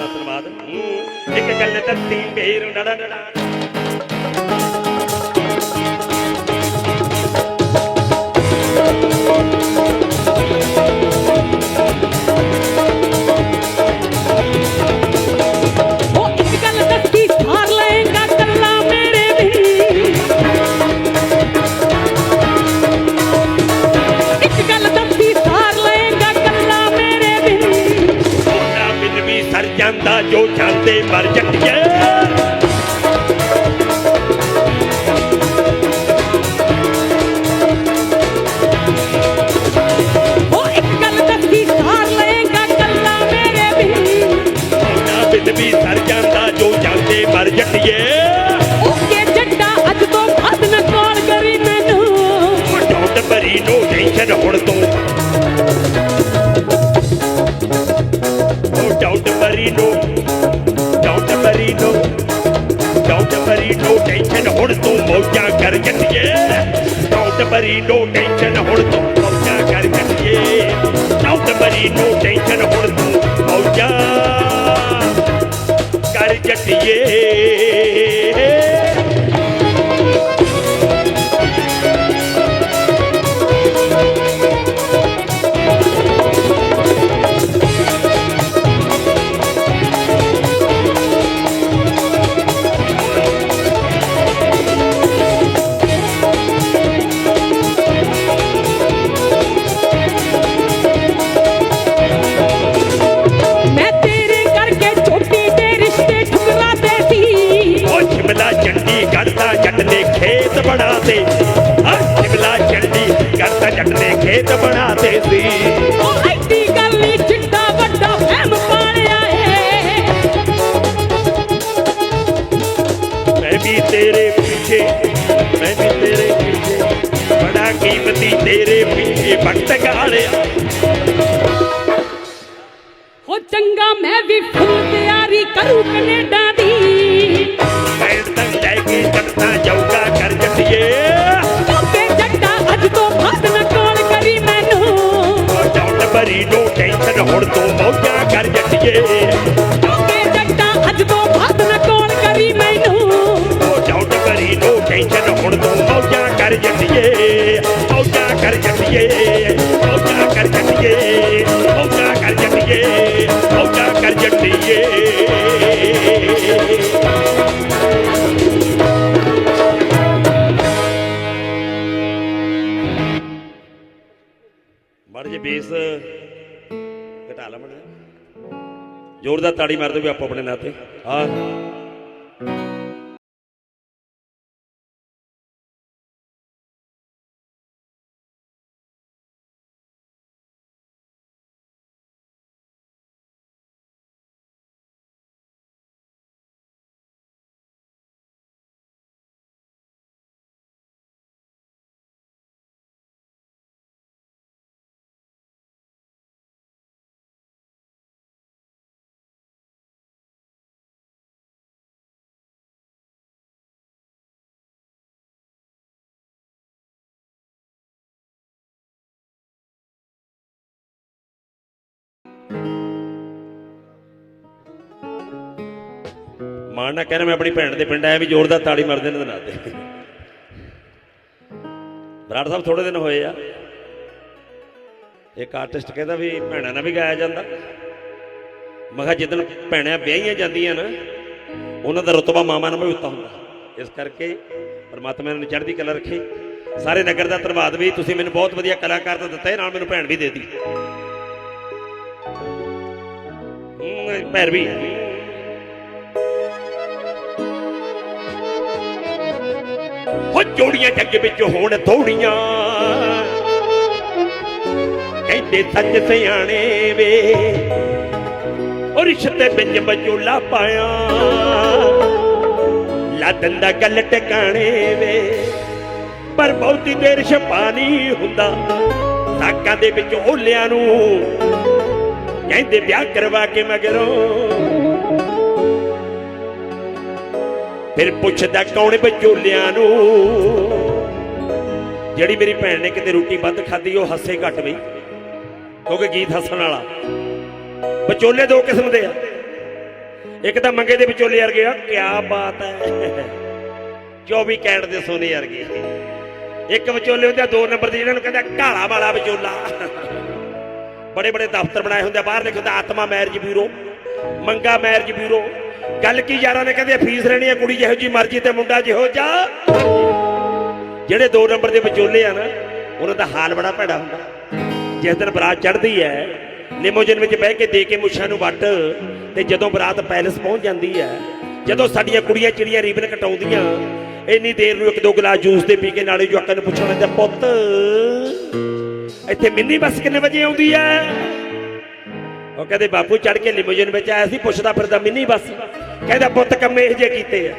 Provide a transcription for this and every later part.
ਦਾ ਧੰਨਵਾਦ ਹੂੰ, ਇੱਕ ਗੱਲ ਧਰਤੀ ਮੇਰ ਜੋ ਜਾਂਦੇ ਮਰ ਜੱਟੀਏ ਡਾਊਟ ਭਰੀ ਨੋ ਟੈਨਸ਼ਨ ਹੁਣ ਤੂੰ ਮੌਜਾਂ ਕਰ ਜੱਟੀਏ ਡਾਊਟ ਭਰੀ ਨੋ ਟੈਨਸ਼ਨ ਹੁਣ ਤੂੰ ਮੌਜਾਂ ਕਰ ਜੱਟੀਏ ਕੀਮਤੀ ਤੇਰੇ ਪਿੱਛੇ ਵਕਤ ਗਾਲਿਆ ਹੋ ਚੰਗਾ ਮੈਂ ਵੀ ਫੁੱਲ ਤਿਆਰੀ ਕਰੂ ਕੈਨੇਡਾ ਦੀ। ਮੈਂ ਤਾਂ ਲੈ ਕੇ ਜੱਟਾਂ ਜਾਊਗਾ ਕਰ ਜੱਟੀਏ ਓਕੇ ਜੱਟਾ ਅੱਜ ਤੋਂ ਬਾਅਦ ਨਾ ਕਾਲ ਕਰੀ ਮੈਨੂੰ। ਉਹ ਡਾਊਟ ਭਰੀ ਨੋ ਟੈਨਸ਼ਨ ਹੁਣ ਤੂੰ ਮੌਜਾਂ ਕਰ ਜੱਟੀਏ ਜ਼ੋਰਦਾਰ ਤਾੜੀ ਮਾਰ ਦਿਓ ਵੀ ਆਪੋ ਆਪਣੇ ਨਾਂ ਤੇ। ਆ ਮਾਣ ਨਾ ਕਹਿਣਾ ਮੈਂ ਆਪਣੀ ਭੈਣ ਦੇ ਪਿੰਡ ਆਇਆ ਵੀ ਜ਼ੋਰਦਾਰ ਤਾੜੀ ਮਾਰਦੇ ਇਹਨਾਂ ਦੇ ਨਾਂ ਤੇ ਬਰਾੜ ਸਾਹਿਬ ਥੋੜੇ ਦਿਨ ਹੋਏ ਆ। ਇੱਕ ਆਰਟਿਸਟ ਕਹਿੰਦਾ ਵੀ ਭੈਣਾਂ ਨਾਲ ਵੀ ਗਾਇਆ ਜਾਂਦਾ। ਮੈਂ ਕਿਹਾ ਜਿੱਦਣ ਭੈਣਾਂ ਵਿਆਹੀਆਂ ਜਾਂਦੀਆਂ ਨਾ, ਉਹਨਾਂ ਦਾ ਰਤਬਾ ਮਾਮਾ ਨਾਲ ਵੀ ਉੱਤਾ ਹੁੰਦਾ। ਇਸ ਕਰਕੇ ਪਰਮਾਤਮਾ ਨੇ ਚੜ੍ਹਦੀ ਕਲਾ ਰੱਖੀ। ਸਾਰੇ ਨਗਰ ਦਾ ਧੰਨਵਾਦ ਵੀ ਤੁਸੀਂ ਮੈਨੂੰ ਬਹੁਤ ਵਧੀਆ ਕਲਾਕਾਰ ਤਾਂ ਦਿੱਤਾ, ਇਹ ਨਾਲ ਮੈਨੂੰ ਭੈਣ ਵੀ ਦੇ ਦਿੱਤੀ। ਭੈਣ ਵੀ। ਜੋੜੀਆਂ ਜੱਗ ਵਿੱਚ ਹੋਣ ਥੋੜੀਆਂ। ਕਹਿੰਦੇ ਸੱਚ ਸਿਆਣੇ ਵੇ, ਉਹ ਰਿਸ਼ਤੇ ਵਿੱਚ ਬਜੋਲਾ ਪਾਇਆ। ਲਾਦਨ ਦਾ ਗੱਲ ਟਿਕਾਣੇ ਵੇ, ਪਰ ਬਹੁਤੀ ਦੇਰ ਛਪਾ ਨਹੀਂ ਹੁੰਦਾ। ਸਾਕਾਂ ਦੇ ਵਿੱਚ ਓਲਿਆਂ ਨੂੰ ਕਹਿੰਦੇ ਵਿਆਹ ਕਰਵਾ ਕੇ ਮਗਰੋਂ ਫਿਰ ਪੁੱਛਦਾ ਕੌਣ ਵਿਚੋਲਿਆਂ ਨੂੰ? ਜਿਹੜੀ ਮੇਰੀ ਭੈਣ ਨੇ ਕਿਤੇ ਰੋਟੀ ਵੱਧ ਖਾਧੀ, ਉਹ ਹੱਸੇ ਘੱਟ ਵੀ ਕਿਉਂਕਿ ਗੀਤ ਹੱਸਣ ਵਾਲਾ। ਵਿਚੋਲੇ ਦੋ ਕਿਸਮ ਦੇ ਆ। ਇੱਕ ਤਾਂ ਮੰਗੇ ਦੇ ਵਿਚੋਲੇ ਵਰਗੇ ਆ ਕੀ ਬਾਤ ਹੈ। 24 ਕੈਰਟ ਦੇ ਸੋਨੇ ਵਰਗੇ ਇੱਕ ਵਿਚੋਲੇ ਹੁੰਦੇ ਆ, ਦੋ ਨੰਬਰ ਦੇ, ਜਿਹਨਾਂ ਨੂੰ ਕਹਿੰਦਾ ਘਾਲਾ ਵਾਲਾ ਵਿਚੋਲਾ। ਬੜੇ ਬੜੇ ਦਫ਼ਤਰ ਬਣਾਏ ਹੁੰਦੇ ਆ, ਬਾਹਰ ਲਿਖਿਆ ਹੁੰਦਾ, Atma marriage bureau, Manga marriage bureau. ਗੱਲ ਕੀ ਯਾਰਾਂ ਨੇ ਕਹਿੰਦੇ, ਫੀਸ ਲੈਣੀ ਹੈ ਕੁੜੀ ਜਿਹੋ ਜੀ ਮਰਜ਼ੀ ਤੇ ਮੁੰਡਾ ਜਿਹੋ ਜਾ ਜਿਹੜੇ ਦੋ ਨੰਬਰ ਦੇ ਵਿਚੋਲੇ ਆ ਨਾ, ਉਹਨਾਂ ਦਾ ਹਾਲ ਬੜਾ ਭੈੜਾ ਹੁੰਦਾ। ਜਿਸ ਦਿਨ ਬਰਾਤ ਚੜ੍ਹਦੀ ਹੈ, ਲਿਮੋਜਨ ਵਿੱਚ ਬਹਿ ਕੇ ਦੇ ਕੇ ਮੁੱਛਾਂ ਨੂੰ ਵੱਟ, ਤੇ ਜਦੋਂ ਬਰਾਤ ਪੈਲਸ ਪਹੁੰਚ ਜਾਂਦੀ ਹੈ, ਜਦੋਂ ਸਾਡੀਆਂ ਕੁੜੀਆਂ ਚਿੜੀਆਂ ਰੀਬਨ ਕਟਾਉਂਦੀਆਂ, ਇੰਨੀ ਦੇਰ ਨੂੰ ਇੱਕ ਦੋ ਗਲਾਸ ਜੂਸ ਦੇ ਪੀ ਕੇ ਨਾਲੇ ਜਵਾਕਾਂ ਨੂੰ ਪੁੱਛਣ ਲੱਗਾ, ਪੁੱਤ, ਇੱਥੇ ਮਿੰਨੀ ਬੱਸ ਕਿੰਨੇ ਵਜੇ ਆਉਂਦੀ ਹੈ? ਉਹ ਕਹਿੰਦੇ, ਬਾਪੂ ਚੜ ਕੇ ਲਿਮੋਜਨ ਵਿੱਚ ਆਇਆ ਸੀ, ਪੁੱਛਦਾ ਫਿਰਦਾ, ਮਿੰਨੀ ਬੱਸ। ਕਹਿੰਦਾ, ਪੁੱਤ, ਕੰਮੇ ਇਹ ਜੇ ਕੀਤੇ ਆ।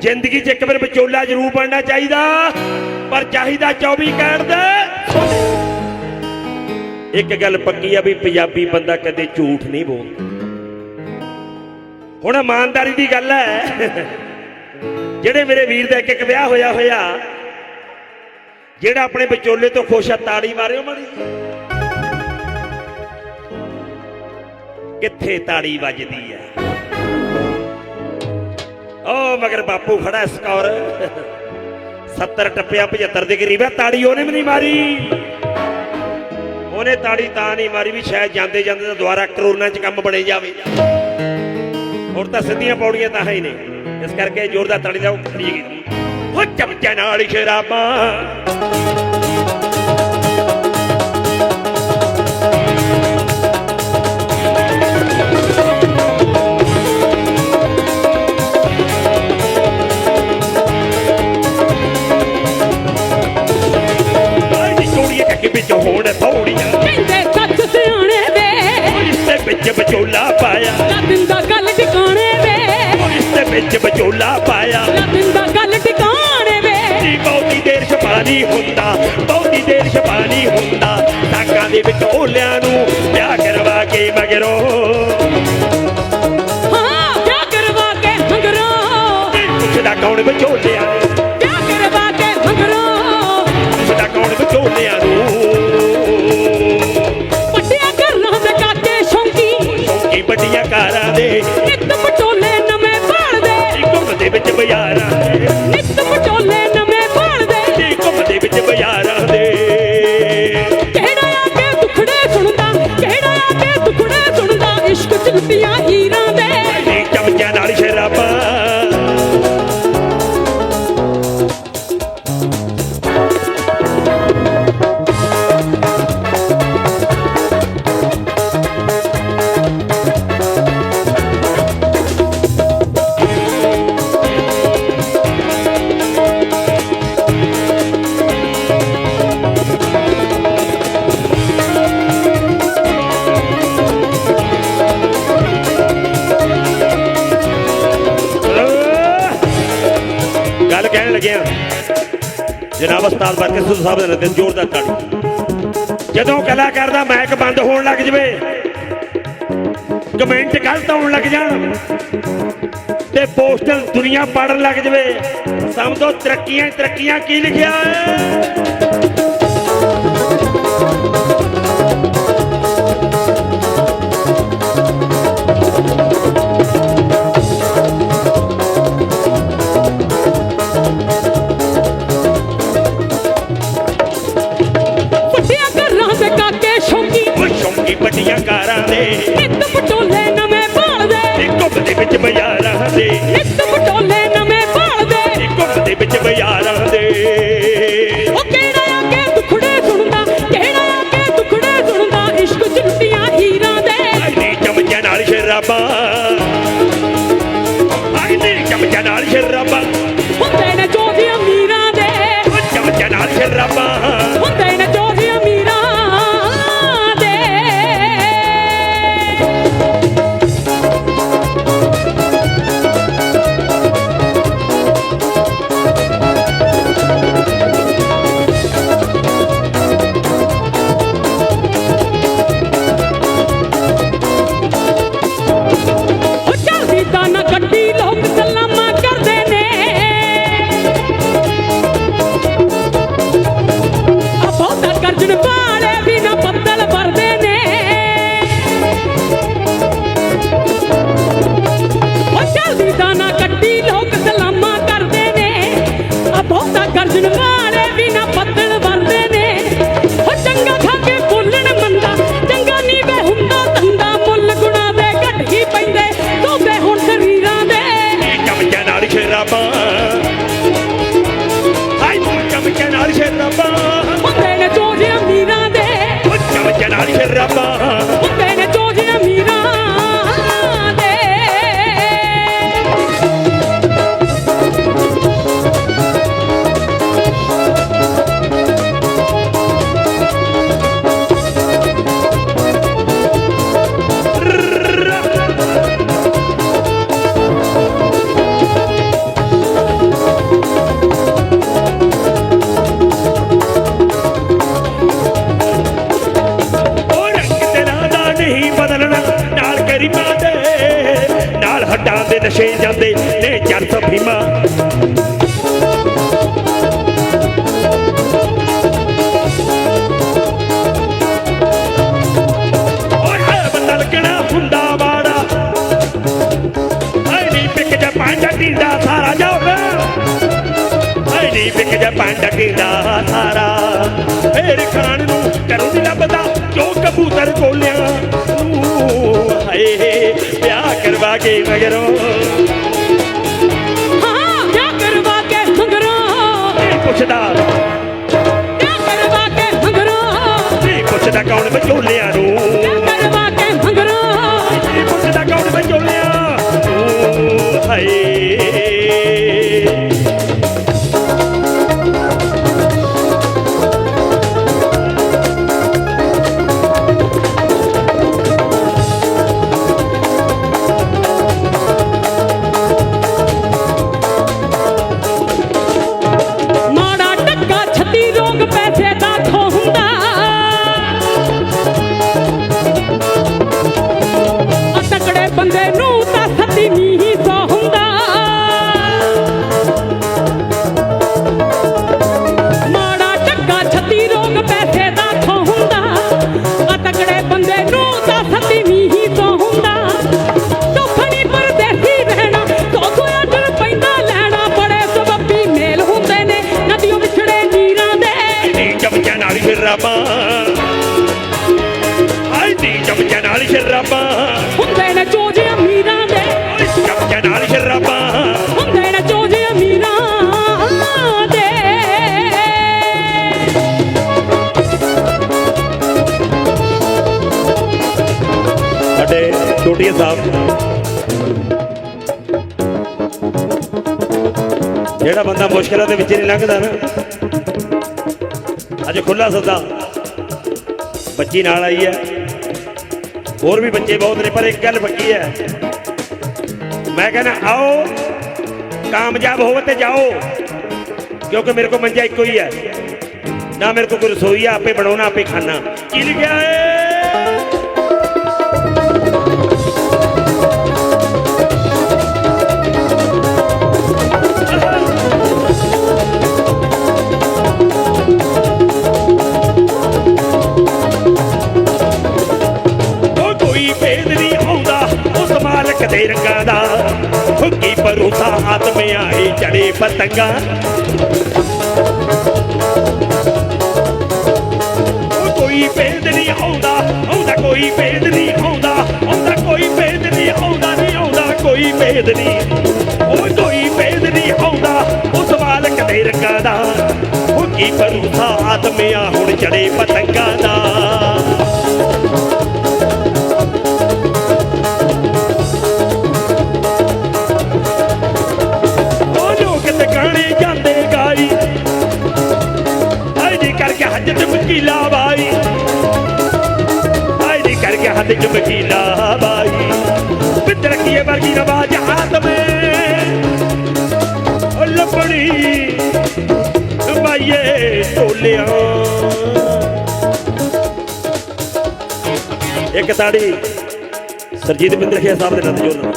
ਜ਼ਿੰਦਗੀ 'ਚ ਇੱਕ ਵਾਰ ਵਿਚੋਲਾ ਜ਼ਰੂਰ ਬਣਨਾ ਚਾਹੀਦਾ, ਪਰ ਚਾਹੀਦਾ 24 ਕਹਿਣ ਦੇ ਇੱਕ ਗੱਲ ਪੱਕੀ ਆ ਵੀ ਪੰਜਾਬੀ ਬੰਦਾ ਕਦੇ ਝੂਠ ਨਹੀਂ ਬੋਲਦਾ। ਹੁਣ ਇਮਾਨਦਾਰੀ ਦੀ ਗੱਲ ਹੈ, ਜਿਹੜੇ ਮੇਰੇ ਵੀਰ ਦਾ ਇੱਕ ਇੱਕ ਵਿਆਹ ਹੋਇਆ ਹੋਇਆ ਜਿਹੜਾ ਆਪਣੇ ਵਿਚੋਲੇ ਤੋਂ ਖੁਸ਼ ਆ, ਤਾੜੀ ਮਾਰਿਓ ਮਾੜੀ ਕਿੱਥੇ ਤਾੜੀ ਵੱਜਦੀ ਹੈ ਓ ਮਗਰ ਬਾਪੂ ਖੜਾ ਸਕੌਰ 70 ਟੱਪਿਆ 75 ਦੇ ਕਰੀਬ ਹੈ ਤਾੜੀ ਉਹਨੇ ਵੀ ਨਹੀਂ ਮਾਰੀ। ਉਹਨੇ ਤਾੜੀ ਤਾਂ ਨਹੀਂ ਮਾਰੀ ਵੀ ਸ਼ਾਇਦ ਜਾਂਦੇ ਜਾਂਦੇ ਤਾਂ ਦੁਬਾਰਾ ਕਰੋਨਾ 'ਚ ਕੰਮ ਬਣੇ ਜਾਵੇ। ਹੋਰ ਤਾਂ ਸਿੱਧੀਆਂ ਪੌੜੀਆਂ ਤਾਂ ਹੈ ਹੀ ਨਹੀਂ। ਇਸ ਕਰਕੇ ਜ਼ੋਰਦਾਰ ਤਾੜੀ ਦਾ ਖੜੀ ਕੀਤੀ ਹੋ ਚਮਚਾ ਨਾਲ ਸ਼ਰਾਬਾਂ ਵਿੱਚ ਵਿਚੋਲਾ ਪਾਇਆ। ਨਾ ਦਿੰਦਾ ਗੱਲ ਟਿਕਾਣੇ ਵੇ। ਇਸ ਦੇ ਵਿੱਚ ਵਿਚੋਲਾ ਪਾਇਆ। ਨਾ ਦਿੰਦਾ ਗੱਲ ਟਿਕਾਣੇ ਵੇ। ਜੀ ਬਹੁਤੀ ਦੇਰ ਛਪਾਣੀ ਹੁੰਦਾ ਬਹੁਤੀ ਦੇਰ ਛਪਾਣੀ ਹੁੰਦਾ। ਟਾਕਾਂ ਦੇ ਵਿੱਚ ਓਲਿਆਂ ਨੂੰ ਵਿਆਹ ਕਰਵਾ ਕੇ ਮਗਰੋਂ। ਉਸਤਾਦ ਸਾਹਿਬ ਦੇ ਦਿਨ ਜ਼ੋਰਦਾਰ ਤਾੜੀ ਜਦੋਂ ਕਲਾਕਾਰ ਦਾ ਮਾਈਕ ਬੰਦ ਹੋਣ ਲੱਗ ਜਵੇ, ਕਮੈਂਟ ਗਲਤ ਆਉਣ ਲੱਗ ਜਾਣ ਤੇ ਪੋਸਟਰ ਦੁਨੀਆ ਪੜਨ ਲੱਗ ਜਵੇ। ਸਮਝੋ ਤਰੱਕੀਆਂ ਤਰੱਕੀਆਂ, ਕੀ ਲਿਖਿਆ ਹੈ? ਘੁੰਮ ਦੇ ਪਿੱਕ ਜਾ ਪਾਂਡਾ ਢੀਂਡਾ ਸਾਰਾ ਫੇਰ ਖਾਣ ਨੂੰ ਕਰੂੰ ਨਹੀਂ ਲੱਭਦਾ ਜੋ ਕਬੂਤਰ ਕੋਲਿਆਂ ਹਾਏ ਵਿਆਹ ਕਰਵਾ ਕੇ ਮਗਰੋਂ। ਹਾਂ ਵਿਆਹ ਕਰਵਾ ਕੇ ਮੰਗਰਾਂ। ਨਹੀਂ ਪੁੱਛਦਾ। ਵਿਆਹ ਕਰਵਾ ਕੇ ਮੰਗਰਾਂ। ਨਹੀਂ ਪੁੱਛਦਾ ਕੌਣ ਵਿਚੋਲਿਆਂ ਨੂੰ। ਸਾਹਿਬ। ਜਿਹੜਾ ਬੰਦਾ ਮੁਸ਼ਕਲਾਂ ਦੇ ਵਿੱਚ ਨਹੀਂ ਲੰਘਦਾ ਨਾ, ਅੱਜ ਖੁੱਲਾ ਸੱਦਾ। ਬੱਚੀ ਨਾਲ ਆਈ ਹੈ। ਹੋਰ ਵੀ ਬੱਚੇ ਬਹੁਤ ਨੇ, ਪਰ ਇੱਕ ਗੱਲ ਪੱਕੀ ਹੈ। ਮੈਂ ਕਹਿੰਦਾ, ਆਓ, ਕਾਮਯਾਬ ਹੋਵੋ ਤੇ ਜਾਓ, ਕਿਉਂਕਿ ਮੇਰੇ ਕੋਲ ਮੰਜਾ ਇੱਕੋ ਹੀ ਹੈ। ਨਾ ਮੇਰੇ ਕੋਲ ਕੋਈ ਰਸੋਈ ਆ, ਆਪੇ ਬਣਾਉਣਾ, ਆਪੇ ਖਾਣਾ। ਕੀ ਲਿਖਿਆ ਏ ਏ ਪਤੰਗਾ ਉਹ ਕੋਈ ਭੇਦ ਨਹੀਂ ਆਉਂਦਾ ਆਉਂਦਾ ਕੋਈ ਭੇਦ ਨਹੀਂ ਆਉਂਦਾ ਆਉਂਦਾ ਕੋਈ ਭੇਦ ਨਹੀਂ ਆਉਂਦਾ ਨਹੀਂ ਆਉਂਦਾ ਕੋਈ ਭੇਦ ਨਹੀਂ ਉਹ ਕੋਈ ਭੇਦ ਨਹੀਂ ਆਉਂਦਾ ਉਹ ਸਵਾਲ ਕਦੇ ਰੰਗਾਂ ਦਾ ਹੁੱਕੀ ਪਰੂਸਾ ਆਤਮਿਆਂ ਹੁਣ ਚੜੇ ਪਤੰਗਾਂ ਦਾ ਕਰਕੇ ਹੱਜ ਚ ਬਾਈ ਪਿੱਤਰ ਕੀਏ ਵਰਗੀ ਨਵਾਜ ਆਤਮੇ ਉਹ ਲੱਭਣੀ ਮਾਈਏ ਟੋਲਿਆਂ ਇੱਕ ਤਾੜੀ ਸਰਜੀਤ ਬਿੰਦਰ ਖਿਆ ਸਾਹਿਬ ਦੇ ਨਾਲ ਜੋੜਨਾ।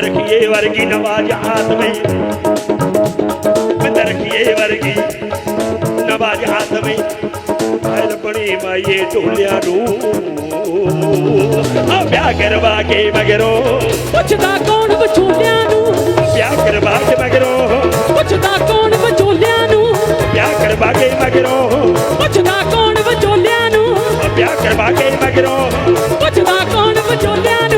ਰਖੀਏ ਵਰਗੀ ਨਵਾਜ ਹਾਥ ਮੇ ਬਿੰਦ ਰਖੀਏ ਵਰਗੀ ਨਵਾਜ ਹਾਥ ਮੇ ਬੜੀ ਮਾਈਏ ਢੋਲਿਆਂ ਨੂੰ ਆ ਵਿਆਹ ਕਰਵਾ ਕੇ ਮਗਰੋਂ। ਪੁੱਛਦਾ ਕੌਣ ਵਿਚੋਲਿਆਂ ਨੂੰ? ਵਿਆਹ ਕਰਵਾ ਕੇ ਮਗਰੋਂ। ਪੁੱਛਦਾ ਕੌਣ ਵਿਚੋਲਿਆਂ ਨੂੰ? ਵਿਆਹ ਕਰਵਾ ਕੇ ਮਗਰੋਂ। ਪੁੱਛਦਾ ਕੌਣ ਵਿਚੋਲਿਆਂ ਨੂੰ? ਵਿਆਹ ਕਰਵਾ ਕੇ ਮਗਰੋਂ। ਪੁੱਛਦਾ ਕੌਣ ਵਿਚੋਲਿਆਂ ਨੂੰ?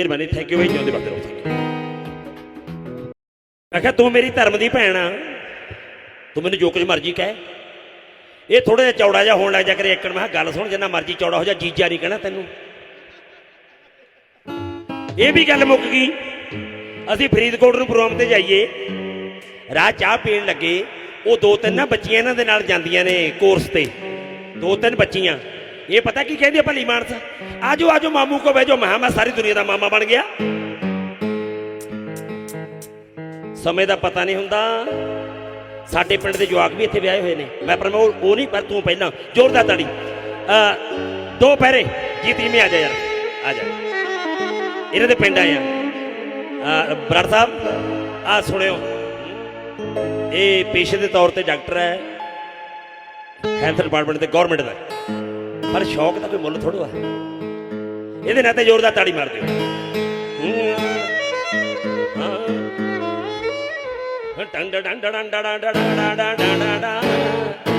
ਮਿਹਰਬਾਨੀ ਥੈਂਕ ਯੂ ਬਈ ਜਿਉਂਦੇ ਵਸਦੇ ਰਹੋ ਮੈਂ ਕਿਹਾ, ਤੂੰ ਮੇਰੀ ਧਰਮ ਦੀ ਭੈਣ ਆ। ਤੂੰ ਮੈਨੂੰ ਜੋ ਕੁਝ ਮਰਜ਼ੀ ਕਹਿ। ਇਹ ਥੋੜਾ ਜਿਹਾ ਚੌੜਾ ਜਿਹਾ ਹੋਣ ਲੱਗ ਜਾ ਕਰੇ ਏਕੜ ਮੈਂ ਗੱਲ ਸੁਣ, ਜਿੰਨਾ ਮਰਜ਼ੀ ਚੌੜਾ ਹੋ ਜਾ, ਜੀਜਾ ਨਹੀਂ ਕਹਿਣਾ ਤੈਨੂੰ। ਇਹ ਵੀ ਗੱਲ ਮੁੱਕ ਗਈ। ਅਸੀਂ ਫਰੀਦਕੋਟ ਨੂੰ ਪ੍ਰੋਗਰਾਮ ਤੇ ਜਾਈਏ। ਰਾਹ ਚਾਹ ਪੀਣ ਲੱਗੇ। ਉਹ ਦੋ ਤਿੰਨ ਨਾ ਬੱਚੀਆਂ ਇਹਨਾਂ ਦੇ ਨਾਲ ਜਾਂਦੀਆਂ ਨੇ ਕੋਰਸ ਤੇ। ਦੋ ਤਿੰਨ ਬੱਚੀਆਂ। ਇਹ ਪਤਾ ਕੀ ਕਹਿੰਦੀ ਆ ਭਲੀ ਮਾਨਸ ਆਜੋ ਆਜੋ ਮਾਮੂ ਕੋ ਬੈਜੋ ਮੈਂ ਮੈਂ ਸਾਰੀ ਦੁਨੀਆ ਦਾ ਮਾਮਾ ਬਣ ਗਿਆ ਸਮੇਂ ਦਾ ਪਤਾ ਨਹੀਂ ਹੁੰਦਾ ਸਾਡੇ ਪਿੰਡ ਦੇ ਜਵਾਕ ਵੀ ਇੱਥੇ ਵਿਆਹੇ ਹੋਏ ਨੇ ਮੈਂ ਪਰ ਮੈਂ ਉਹ ਨਹੀਂ ਪਰ ਤੂੰ ਪਹਿਲਾਂ ਜ਼ੋਰਦਾਰ ਤਾੜੀ ਦੋ ਪਹਿਰੇ ਜੀਤੀ ਮੇ ਆ ਜਾ ਯਾਰ ਆ ਜਾ ਇਹਨਾਂ ਦੇ ਪਿੰਡ ਆਏ ਆ ਬਰਾੜ ਸਾਹਿਬ ਆ ਸੁਣਿਓ ਇਹ ਪੇਸ਼ੇ ਦੇ ਤੌਰ ਤੇ ਡਾਕਟਰ ਹੈ ਹੈਲਥ ਡਿਪਾਰਟਮੈਂਟ ਦੇ ਗਵਰਨਮੈਂਟ ਦਾ ਪਰ ਸ਼ੌਕ ਦਾ ਕੋਈ ਮੁੱਲ ਥੋੜੋ ਆ ਇਹਦੇ ਨਾਲ ਤੇ ਜ਼ੋਰਦਾਰ ਤਾੜੀ ਮਾਰ ਦਿਓ ਹੂੰ। ਹਾਂ। ਟੰਡ ਡੰਡ ਡੰਡ ਡੰਡ ਡੰਡ ਡੰਡ ਡੰਡ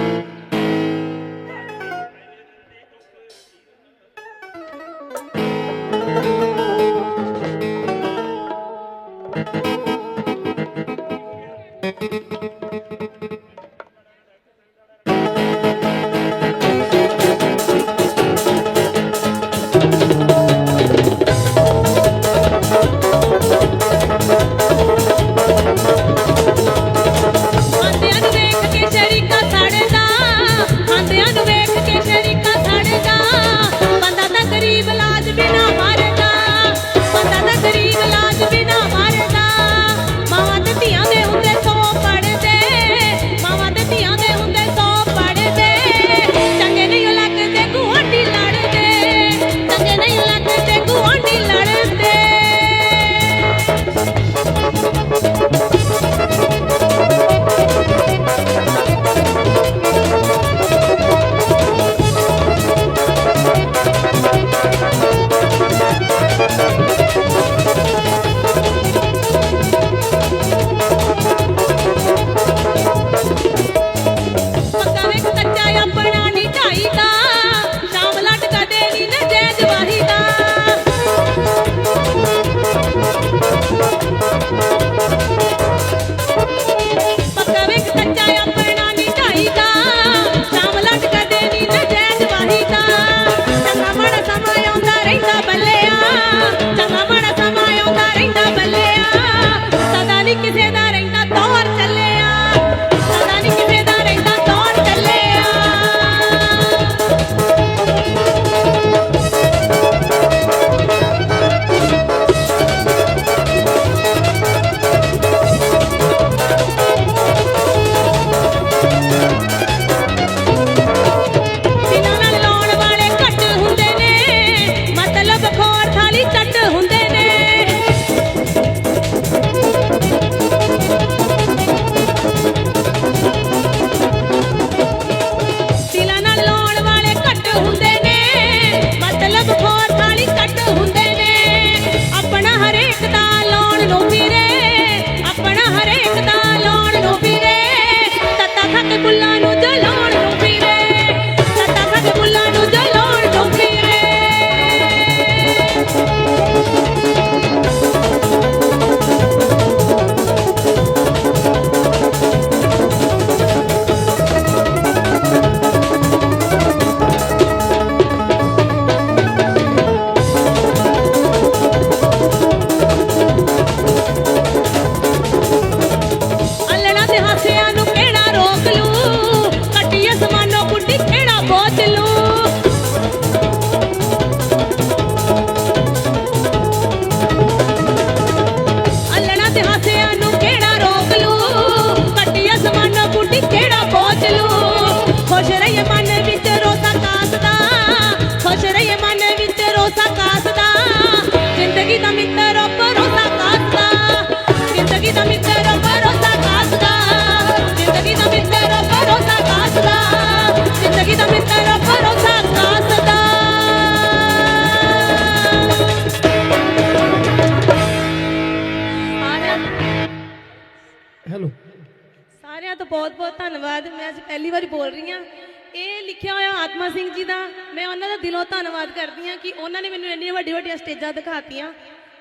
ਮੈਂ ਉਹਨਾਂ ਦਾ ਦਿਲੋਂ ਧੰਨਵਾਦ ਕਰਦੀ ਹਾਂ ਕਿ ਉਹਨਾਂ ਨੇ ਮੈਨੂੰ ਇੰਨੀਆਂ ਵੱਡੀਆਂ ਵੱਡੀਆਂ ਸਟੇਜਾਂ ਦਿਖਾਤੀਆਂ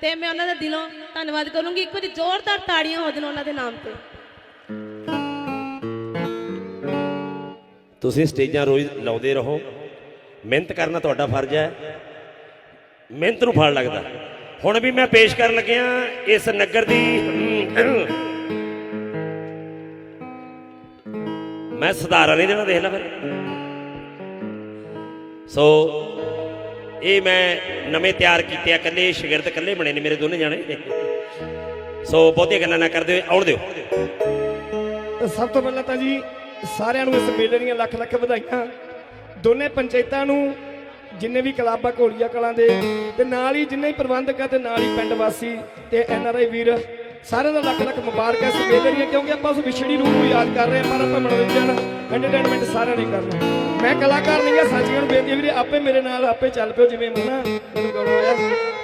ਤੇ ਮੈਂ ਉਹਨਾਂ ਦਾ ਦਿਲੋਂ ਧੰਨਵਾਦ ਕਰੂੰਗੀ। ਇੱਕ ਵਾਰੀ ਜ਼ੋਰਦਾਰ ਤਾੜੀਆਂ ਹੋ ਜਾਣ ਉਹਨਾਂ ਦੇ ਨਾਮ ਤੇ। ਤੁਸੀਂ ਸਟੇਜਾਂ ਰੋਜ਼ ਲਾਉਂਦੇ ਰਹੋ। ਮਿਹਨਤ ਕਰਨਾ ਤੁਹਾਡਾ ਫਰਜ਼ ਹੈ। ਮਿਹਨਤ ਨੂੰ ਫਲ ਲੱਗਦਾ। ਹੁਣ ਵੀ ਮੈਂ ਪੇਸ਼ ਕਰਨ ਲੱਗਿਆ ਇਸ ਨਗਰ ਦੀ, ਮੈਂ ਸੁਧਾਰਾ ਨਹੀਂ ਦੇਣਾ ਦੇਖ ਲੈ ਫਿਰ। ਸੋ ਇਹ ਮੈਂ ਨਵੇਂ ਤਿਆਰ ਕੀਤੇ ਆ, ਇਕੱਲੇ ਸ਼ਾਗਿਰਦ ਇਕੱਲੇ ਬਣੇ ਨੇ ਮੇਰੇ ਦੋਨੇ ਜਾਣੇ। ਸੋ ਬਹੁਤੀਆਂ ਗੱਲਾਂ ਨਾ ਕਰਦੇ ਹੋਏ, ਆਉਣ ਦਿਓ। ਤਾਂ ਸਭ ਤੋਂ ਪਹਿਲਾਂ ਤਾਂ ਜੀ, ਸਾਰਿਆਂ ਨੂੰ ਇਸ ਮੇਲੇ ਦੀਆਂ ਲੱਖ ਲੱਖ ਵਧਾਈਆਂ। ਦੋਨੇ ਪੰਚਾਇਤਾਂ ਨੂੰ, ਜਿੰਨੇ ਵੀ ਕਲੱਬ ਆ ਕਲਾਂ ਦੇ, ਤੇ ਨਾਲ ਹੀ ਜਿੰਨੇ ਹੀ ਪ੍ਰਬੰਧਕ ਆ, ਤੇ ਨਾਲ ਹੀ ਪਿੰਡ ਵਾਸੀ ਤੇ ਐਨ ਆਰ ਆਈ ਵੀਰ। ਸਾਰਿਆਂ ਦਾ ਲੱਖ ਲੱਖ ਮੁਬਾਰਕ ਹੈ ਇਸ ਮੇਲੇ ਦੀਆਂ, ਕਿਉਂਕਿ ਆਪਾਂ ਉਸ ਵਿਛੜੀ ਰੂਹ ਨੂੰ ਯਾਦ ਕਰ ਰਹੇ ਹਾਂ ਪਰ ਆਪਾਂ ਮਨੋਰੰਜਨ ਐਂਟਰਟੇਨਮੈਂਟ ਸਾਰਿਆਂ ਨੇ ਕਰਨਾ ਮੈਂ ਕਲਾਕਾਰ ਨਹੀਂ ਆ ਸਾਜੀਆਂ ਨੂੰ ਬੇਨਤੀ ਹੈ ਵੀਰੇ, ਆਪੇ ਮੇਰੇ ਨਾਲ ਆਪੇ ਚੱਲ ਪਿਓ, ਜਿਵੇਂ ਮੁੰਨਾ ਮੈਨੂੰ ਗਾਉਣਾ ਆਇਆ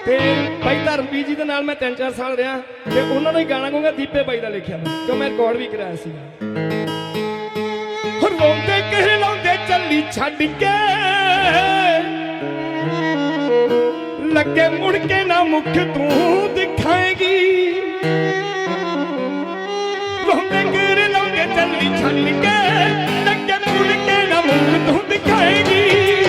ਤੇ ਭਾਈ ਧਰਮਵੀਰ ਜੀ ਦੇ ਨਾਲ ਮੈਂ 3-4 ਸਾਲ ਰਿਹਾ, ਤੇ ਉਹਨਾਂ ਦਾ ਹੀ ਗਾਣਾ ਗਾਉਂਗਾ, ਦੀਪੇ ਬਾਈ ਦਾ ਲਿਖਿਆ ਮੈਂ ਮੈਂ ਰਿਕਾਰਡ ਵੀ ਕਰਾਇਆ ਸੀਗਾ। ਰੋਂਦੇ ਕਹਿਲਾਉਂਦੇ ਚੱਲੀ ਛੱਡ ਕੇ। ਲੱਗੇ ਮੁੜ ਕੇ ਨਾ ਮੁਖ ਤੂੰ ਦਿਖਾਏਗੀ। ਰੋਂਦੇ ਕਹਿਲਾਉਂਦੇ ਚੱਲੀ ਛੱਡ ਕੇ। ਨਾ ਮੁਖ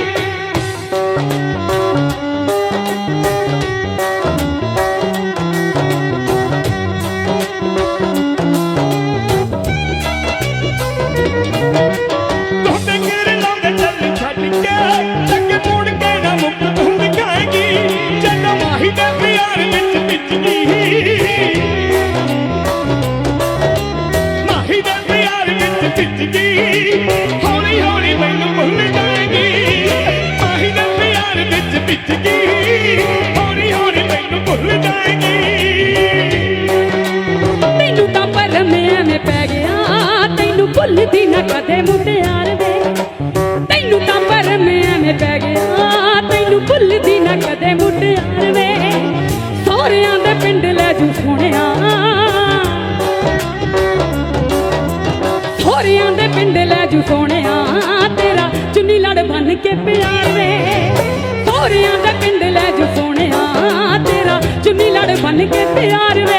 ਤੈਨੂੰ ਨਾ ਕਦੇ ਮੁਟਿਆਰ ਵੇ। ਤੈਨੂੰ ਤਾਂ ਪਰਮੇ ਐਵੇਂ ਪੈ ਗਿਆ, ਤੈਨੂੰ ਭੁੱਲਦੀ ਨਾ ਕਦੇ ਮੁਟਿਆਰ ਵੇ। ਸਹੁਰਿਆਂ ਦੇ ਪਿੰਡ ਲੈ ਜੂ ਸੋਹਣਿਆ। ਸੋਹਰਿਆਂ ਦੇ ਪਿੰਡ ਲੈ ਜੂ ਸੋਹਣਿਆ, ਤੇਰਾ ਚੁੰਨੀ ਲੜ ਬਨ ਕੇ ਪਿਆਰ ਵੇ। ਸਹੁਰਿਆਂ ਦੇ ਪਿੰਡ ਲੈ ਜੂ ਸੋਹਣਿਆ, ਤੇਰਾ ਚੁੰਨੀ ਲੜ ਬਨ ਕੇ ਪਿਆਰ ਵੇ।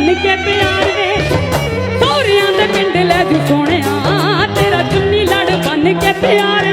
ਲੜ ਕੇ ਪਿਆਰ ਵੇ ਸੋਹਰਿਆਂ ਦੇ ਪਿੰਡ ਲੈ ਜੂ ਸੋਹਣਿਆ। ਤੇਰਾ ਚੁੰਨੀ ਲੜ ਬੰਨ ਕੇ ਪਿਆਰ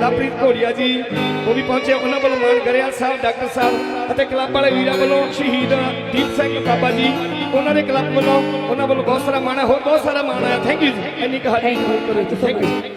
ਲਵਪ੍ਰੀਤ ਘੋੜੀਆ ਜੀ, ਉਹ ਵੀ ਪਹੁੰਚੇ, ਉਹਨਾਂ ਵੱਲੋਂ ਮਾਨ ਕਰਿਆ ਸਾਹਿਬ, ਡਾਕਟਰ ਸਾਹਿਬ ਅਤੇ ਕਲੱਬ ਵਾਲੇ ਵੀਰਾਂ ਵੱਲੋਂ ਸ਼ਹੀਦ ਦੀਪ ਸਿੰਘ ਬਾਬਾ ਜੀ, ਉਹਨਾਂ ਦੇ ਕਲੱਬ ਵੱਲੋਂ, ਉਹਨਾਂ ਵੱਲੋਂ ਬਹੁਤ ਸਾਰਾ ਮਾਣ ਹੈ, ਹੋਰ ਬਹੁਤ ਸਾਰਾ ਮਾਣ ਆਇਆ। ਥੈਂਕ ਯੂ ਜੀ। ਇੰਨੀ ਕਹਾਣੀ ਥੈਂਕ ਯੂ